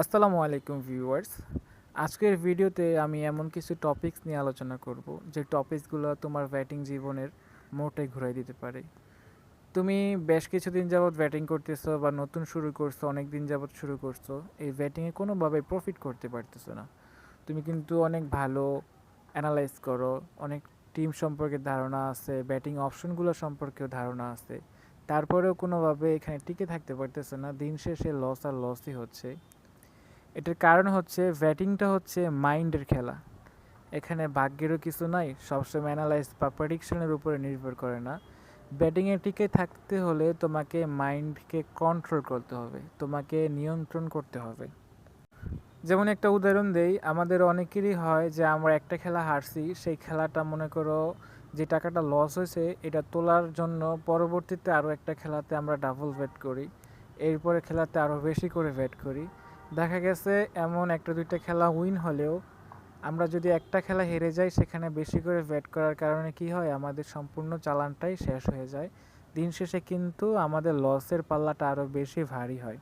আসসালামু আলাইকুম ভিউয়ার্স। আজকের ভিডিওতে আমি এমন কিছু টপিকস নিয়ে আলোচনা করব, যে টপিকসগুলো তোমার ব্যাটিং জীবনের মোটে ঘুরাই দিতে পারে। তুমি বেশ কিছুদিন যাবৎ ব্যাটিং করতেছো বা নতুন শুরু করছ অনেক দিন যাবৎ শুরু করছ, এই ব্যাটিংয়ে কোনোভাবে প্রফিট করতে পারতেছো না। তুমি কিন্তু অনেক ভালো অ্যানালাইজ করো, অনেক টিম সম্পর্কে ধারণা আছে ব্যাটিং অপশনগুলো সম্পর্কেও ধারণা আছে। তারপরেও কোনোভাবে এখানে টিকে থাকতে পারতেছো না, দিন শেষে লস আর লসই হচ্ছে। এটার কারণ হচ্ছে ব্যাটিংটা হচ্ছে মাইন্ডের খেলা। এখানে ভাগ্যেরও কিছু নাই, সবসময় অ্যানালাইজ বা প্রেডিকশনের উপরে নির্ভর করে না। ব্যাটিংয়ে টিকে থাকতে হলে তোমাকে মাইন্ডকে কন্ট্রোল করতে হবে, তোমাকে নিয়ন্ত্রণ করতে হবে। যেমন একটা উদাহরণ দেই, আমাদের অনেকেরই হয় যে আমরা একটা খেলা হারছি, সেই খেলাটা মনে করো যে টাকাটা লস হয়েছে, এটা তোলার জন্য পরবর্তীতে আরও একটা খেলাতে আমরা ডাবল ব্যাট করি এরপরে খেলাতে আরও বেশি করে ব্যাট করি। দেখা গেছে এমন একটা দুইটা খেলা উইন হলেও আমরা যদি একটা খেলা হেরে যাই, সেখানে বেশি করে ব্যাট করার কারণে কি হয়? আমাদের সম্পূর্ণ চালানটাই শেষ হয়ে যায়। দিন শেষে কিন্তু আমাদের লসের পাল্লাটা আরও বেশি ভারী হয়।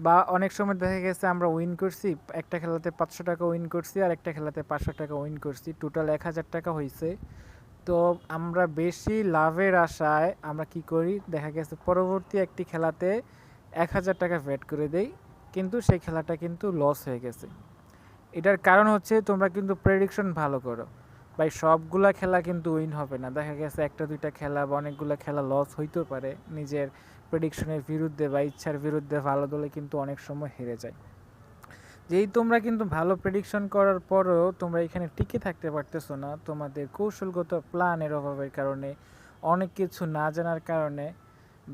বা অনেক সময় দেখা গেছে আমরা উইন করছি, একটা খেলাতে পাঁচশো টাকা উইন করছি আর একটা খেলাতে পাঁচশো টাকা উইন করছি। টোটাল এক হাজার টাকা হয়েছে তো আমরা বেশি লাভের আশায় আমরা কি করি? দেখা গেছে পরবর্তী একটি খেলাতে এক হাজার টাকা ব্যাট করে দেই। কিন্তু সেই খেলাটা কিন্তু লস হয়ে গেছে। এটার কারণ হচ্ছে তোমরা কিন্তু প্রেডিকশন ভালো করো। ভাই, সবগুলা খেলা কিন্তু উইন হবে না। দেখা গেছে একটা, দুইটা খেলা বা অনেকগুলো খেলা লস হইতেও পারে। নিজের প্রেডিকশনের বিরুদ্ধে বা ইচ্ছার বিরুদ্ধে ভালো দলে কিন্তু অনেক সময় হেরে যায়। যেই তোমরা কিন্তু ভালো প্রেডিকশন করার পরও তোমরা এখানে টিকে থাকতে পারতেছো না। তোমাদের কৌশলগত প্ল্যানের অভাবের কারণে, অনেক কিছু না জানার কারণে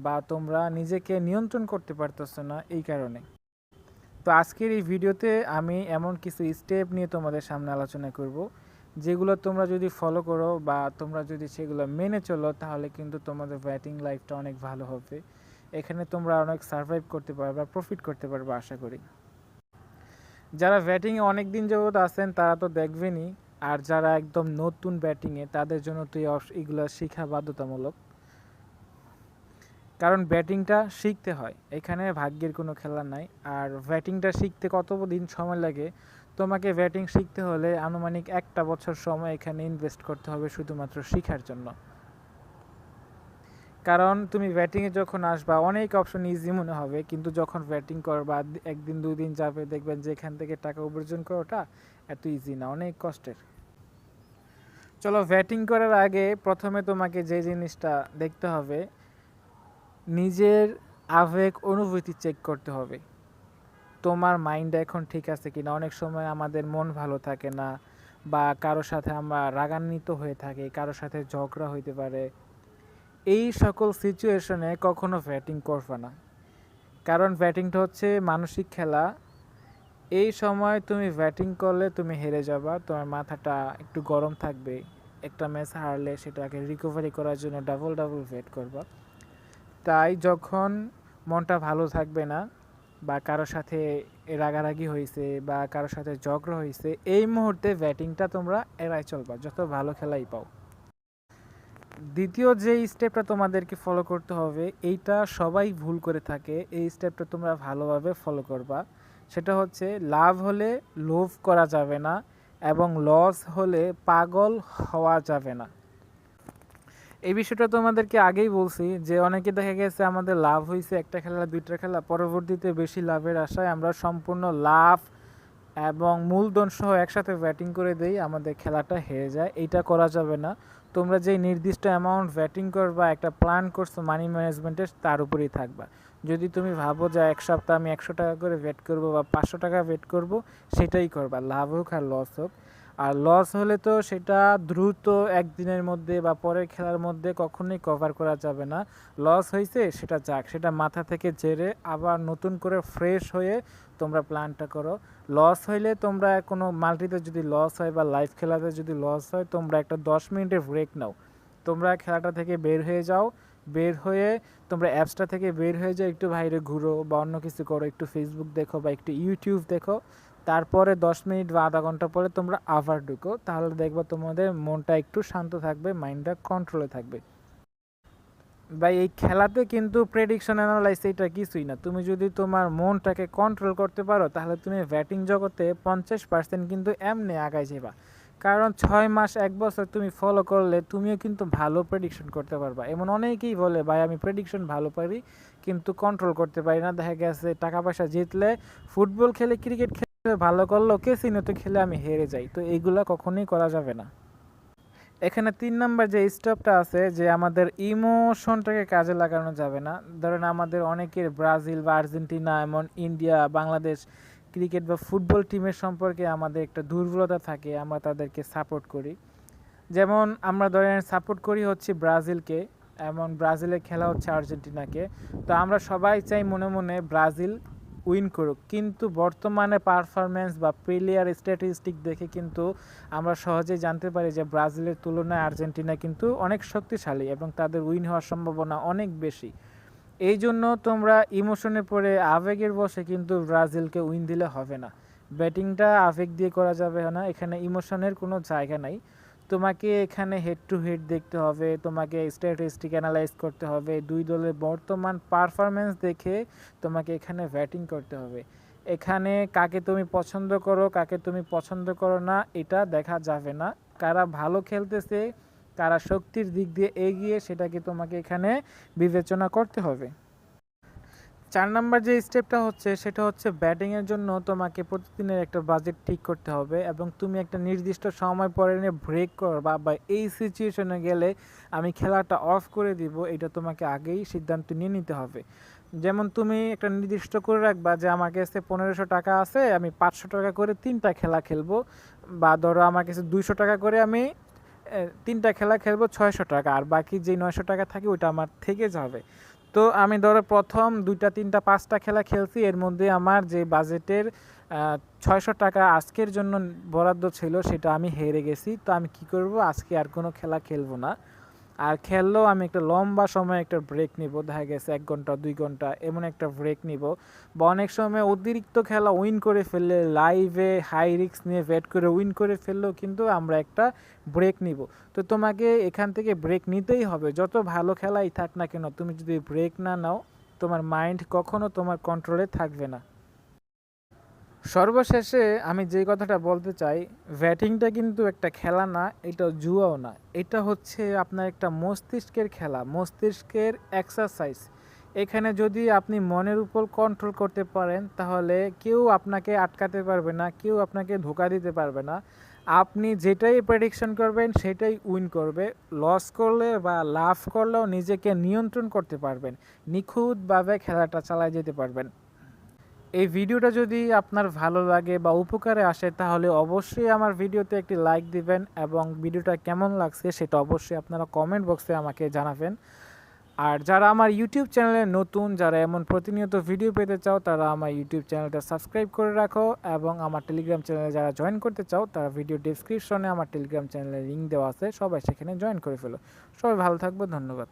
বা তোমরা নিজেকে নিয়ন্ত্রণ করতে পারতেছো না এই কারণে। তো আজকের এই ভিডিওতে আমি এমন কিছু স্টেপ নিয়ে তোমাদের সামনে আলোচনা করব, যেগুলো তোমরা যদি ফলো করো বা তোমরা যদি সেগুলো মেনে চলো, তাহলে কিন্তু তোমাদের ব্যাটিং লাইফটা অনেক ভালো হবে। এখানে তোমরা অনেক সার্ভাইভ করতে পারবে বা প্রফিট করতে পারবে, আশা করি। যারা ব্যাটিংয়ে অনেক দিন যাবৎ আছেন, তারা তো দেখবেনই, আর যারা একদম নতুন ব্যাটিংয়ে তাদের জন্য তো এই এগুলো শেখা বাধ্যতামূলক। কারণ ব্যাটিংটা শিখতে হয়। এখানে ভাগ্যের কোনো খেলা নাই। আর ব্যাটিংটা শিখতে কত দিন সময় লাগে? তোমাকে ব্যাটিং শিখতে হলে আনুমানিক একটা বছর সময় এখানে ইনভেস্ট করতে হবে শুধুমাত্র শেখার জন্য। কারণ তুমি ব্যাটিংয়ে যখন আসবা, অনেক অপশন ইজি মনে হবে। কিন্তু যখন ব্যাটিং করবা, একদিন দুই দিন যাবে, দেখবেন যে এখান থেকে টাকা উপার্জন করাটা এত ইজি না, অনেক কষ্টের। চলো, ব্যাটিং করার আগে প্রথমে তোমাকে যে জিনিসটা দেখতে হবে নিজের আবেগ অনুভূতি চেক করতে হবে। তোমার মাইন্ড এখন ঠিক আছে কিনা? অনেক সময় আমাদের মন ভালো থাকে না বা কারও সাথে আমরা রাগান্বিত হয়ে থাকি, কারও সাথে ঝগড়া হইতে পারে। এই সকল সিচুয়েশনে কখনো ব্যাটিং করবে না। কারণ ব্যাটিংটা হচ্ছে মানসিক খেলা। এই সময় তুমি ব্যাটিং করলে তুমি হেরে যাবা, তোমার মাথাটা একটু গরম থাকবে, একটা ম্যাচ হারলে সেটাকে রিকভারি করার জন্য ডাবল ডাবল ব্যাট করবা। তাই যখন মনটা ভালো থাকবে না বা কারোর সাথে রাগারাগি হয়েছে বা কারোর সাথে ঝগড়া হয়েছে এই মুহূর্তে ব্যাটিংটা তোমরা এড়াই চলবা, যত ভালো খেলাই পাও। দ্বিতীয় যে স্টেপটা তোমাদেরকে ফলো করতে হবে, এইটা সবাই ভুল করে থাকে, এই স্টেপটা তোমরা ভালোভাবে ফলো করবা। সেটা হচ্ছে লাভ হলে লোভ করা যাবে না এবং লস হলে পাগল হওয়া যাবে না। এই বিষয়টা তোমাদেরকে আগেই বলছি যে অনেকে দেখা গেছে আমাদের লাভ হয়েছে একটা খেলা, দুইটা খেলা, পরবর্তীতে বেশি লাভের আশায় আমরা সম্পূর্ণ লাভ এবং মূলধন সহ একসাথে ব্যাটিং করে দেই, আমাদের খেলাটা হেরে যায়। এইটা করা যাবে না। তোমরা যেই নির্দিষ্ট অ্যামাউন্ট ব্যাটিং করবা, একটা প্ল্যান করছ মানি ম্যানেজমেন্টের তার উপরেই থাকবা। যদি তুমি ভাবো যে এক সপ্তাহ আমি একশো টাকা করে ব্যাট করব বা পাঁচশো টাকা ব্যাট করব, সেটাই করবা, লাভ হোক আর লস হোক। আর লস হলে তো সেটা দ্রুত একদিনের মধ্যে বা পরের খেলার মধ্যে কখনোই কভার করা যাবে না। লস হয়েছে সেটা যাক, সেটা মাথা থেকে জেরে আবার নতুন করে ফ্রেশ হয়ে তোমরা প্ল্যানটা করো। লস হইলে তোমরা কোনো মাল্টিতে যদি লস হয় বা লাইভ খেলাতে যদি লস হয়, তোমরা একটা দশ মিনিটের ব্রেক নাও। তোমরা খেলাটা থেকে বের হয়ে যাও বের হয়ে তোমরা অ্যাপসটা থেকে বের হয়ে যাও, একটু বাইরে ঘুরো বা অন্য কিছু করো, একটু ফেসবুক দেখো বা একটু ইউটিউব দেখো। তারপরে দশ মিনিট বা আধা ঘণ্টা পরে তোমরা আবার ঢুকো, তাহলে দেখবে তোমাদের মনটা একটু শান্ত থাকবে মাইন্ডটা কন্ট্রোলে থাকবে। বা এই খেলাতে কিন্তু প্রেডিকশন অ্যানালাইস এটা কিছুই না। তুমি যদি তোমার মনটাকে কন্ট্রোল করতে পারো, তাহলে তুমি ব্যাটিং জগতে পঞ্চাশ পার্সেন্ট কিন্তু এমনি আগায় যাবা কারণ ছয় মাস, এক বছর তুমি ফলো করলে তুমিও কিন্তু ভালো প্রেডিকশন করতে পারবা। এমন অনেকেই বলে, ভাই, আমি প্রেডিকশন ভালো পারি, কিন্তু কন্ট্রোল করতে পারি না। দেখা গেছে টাকা পয়সা জিতলে ফুটবল খেলে ক্রিকেট খেলে ভালো করল কেসিনোতে খেলে আমি হেরে যাই। তো এইগুলা কখনোই করা যাবে না। এখানে তিন নাম্বার যে স্টপটা আছে যে আমাদের ইমোশনটাকে কাজে লাগানো যাবে না। ধরেন আমাদের অনেকের ব্রাজিল বা আর্জেন্টিনা, এমন ইন্ডিয়া, বাংলাদেশ ক্রিকেট বা ফুটবল টিমের সম্পর্কে আমাদের একটা দুর্বলতা থাকে, আমরা তাদেরকে সাপোর্ট করি। যেমন আমরা ধরেন সাপোর্ট করি হচ্ছে ব্রাজিলকে, এমন ব্রাজিলের খেলা হচ্ছে আর্জেন্টিনাকে। তো আমরা সবাই চাই মনে মনে ব্রাজিল উইন করুক। কিন্তু বর্তমানে পারফরমেন্স বা প্লেয়ার স্ট্যাটিস্টিক দেখে কিন্তু আমরা সহজেই জানতে পারি যে ব্রাজিলের তুলনায় আর্জেন্টিনা কিন্তু অনেক শক্তিশালী এবং তাদের উইন হওয়ার সম্ভাবনা অনেক বেশি। এই জন্য তোমরা ইমোশনে পড়ে আবেগের বসে কিন্তু ব্রাজিলকে উইন দিলে হবে না। ব্যাটিংটা আবেগ দিয়ে করা যাবে না, এখানে ইমোশনের কোনো জায়গা নাই। তোমাকে এখানে হেড টু হেড দেখতে হবে, তোমাকে স্ট্যাটিস্টিক অ্যানালাইজ করতে হবে, দুই দলের বর্তমান পারফরমেন্স দেখে তোমাকে এখানে ব্যাটিং করতে হবে। এখানে কাকে তুমি পছন্দ করো, কাকে তুমি পছন্দ করো না, এটা দেখা যাবে না। কারা ভালো খেলতেছে কারা শক্তির দিক দিয়ে এগিয়ে সেটাকে তোমাকে এখানে বিবেচনা করতে হবে। চার নাম্বার যে স্টেপটা হচ্ছে, সেটা হচ্ছে ব্যাটিংয়ের জন্য তোমাকে প্রতিদিনের একটা বাজেট ঠিক করতে হবে এবং তুমি একটা নির্দিষ্ট সময় পরে নিয়ে ব্রেক করবা বা এই সিচুয়েশনে গেলে আমি খেলাটা অফ করে দিব, এটা তোমাকে আগেই সিদ্ধান্ত নিয়ে নিতে হবে। যেমন তুমি একটা নির্দিষ্ট করে রাখবা যে আমার কাছে পনেরোশো টাকা আছে, আমি পাঁচশো টাকা করে তিনটা খেলা খেলব বা ধরো আমার কাছে দুইশো টাকা করে আমি তিনটা খেলা খেলব ছয়শো টাকা, আর বাকি যে নয়শো টাকা থাকে ওইটা আমার থেকে যাবে। তো আমি ধরো প্রথম দুইটা, তিনটা, পাঁচটা খেলা খেলছি, এর মধ্যে আমার যে বাজেটের ছয়শো টাকা আজকের জন্য বরাদ্দ ছিল সেটা আমি হেরে গেছি, তো আমি কি করব? আজকে আর কোনো খেলা খেলব না। আর খেললেও আমি একটা লম্বা সময় একটা ব্রেক নিব। দেখা গেছে এক ঘণ্টা, দুই ঘণ্টা এমন একটা ব্রেক নিব। বা অনেক সময় অতিরিক্ত খেলা উইন করে ফেললে লাইভে হাই রিক্স নিয়ে ব্যাট করে উইন করে ফেললেও কিন্তু আমরা একটা ব্রেক নিব। তো তোমাকে এখান থেকে ব্রেক নিতেই হবে। যত ভালো খেলাই থাক না কেন, তুমি যদি ব্রেক না নাও, তোমার মাইন্ড কখনো তোমার কন্ট্রোলে থাকবে না। সর্বশেষে আমি যে কথাটা বলতে চাই, ব্যাটিংটা কিন্তু একটা খেলা না, এটা জুয়াও না। এটা হচ্ছে আপনার একটা মস্তিষ্কের খেলা, মস্তিষ্কের এক্সারসাইজ এখানে যদি আপনি মনের উপর কন্ট্রোল করতে পারেন, তাহলে কেউ আপনাকে আটকাতে পারবে না, কেউ আপনাকে ধোকা দিতে পারবে না। আপনি যেটাই প্রেডিকশন করবেন, সেটাই উইন করবে। লস করলে বা লাভ করলেও নিজেকে নিয়ন্ত্রণ করতে পারবেন। নিখুঁতভাবে খেলাটা চালায় যেতে পারবেন। এই ভিডিওটা যদি আপনার ভালো লাগে বা উপকারে আসে, তাহলে অবশ্যই আমার ভিডিওতে একটি লাইক দিবেন এবং ভিডিওটা কেমন লাগছে সেটা অবশ্যই আপনারা কমেন্ট বক্সে আমাকে জানাবেন। আর যারা আমার ইউটিউব চ্যানেলে নতুন, যারা এমন প্রতিনিয়ত ভিডিও পেতে চাও, তারা আমার ইউটিউব চ্যানেলটা সাবস্ক্রাইব করে রাখো এবং আমার টেলিগ্রাম চ্যানেলে যারা জয়েন করতে চাও, তারা ভিডিও ডিসক্রিপশনে আমার টেলিগ্রাম চ্যানেলের লিঙ্ক দেওয়া আছে, সবাই সেখানে জয়েন করে ফেলো। সবাই ভালো থাকব, ধন্যবাদ।